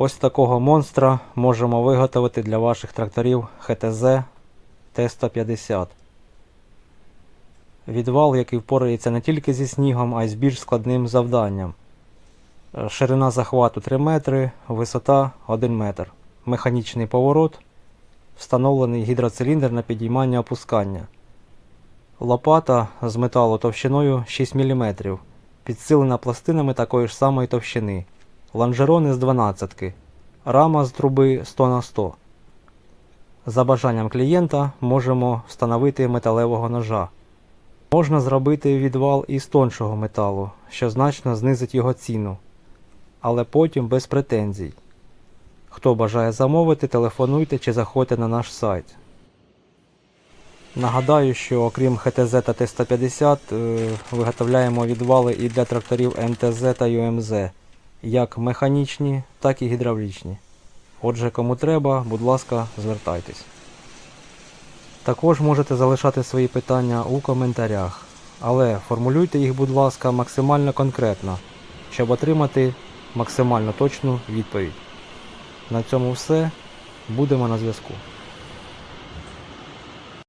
Ось такого монстра можемо виготовити для ваших тракторів ХТЗ Т-150. Відвал, який впорається не тільки зі снігом, а й з більш складним завданням. Ширина захвату 3 метри, висота 1 метр. Механічний поворот, встановлений гідроциліндр на підіймання опускання. Лопата з металу товщиною 6 мм, підсилена пластинами такої ж самої товщини. Лонжерони з 12, рама з труби 100 на 100. За бажанням клієнта можемо встановити металевого ножа. Можна зробити відвал із тоншого металу, що значно знизить його ціну, але потім без претензій. Хто бажає замовити, телефонуйте чи заходьте на наш сайт. Нагадаю, що окрім ХТЗ та Т-150 е, виготовляємо відвали і для тракторів МТЗ та ЮМЗ, як механічні, так і гідравлічні. Отже, кому треба, будь ласка, звертайтесь. Також можете залишати свої питання у коментарях, але формулюйте їх, будь ласка, максимально конкретно, щоб отримати максимально точну відповідь. На цьому все. Будемо на зв'язку.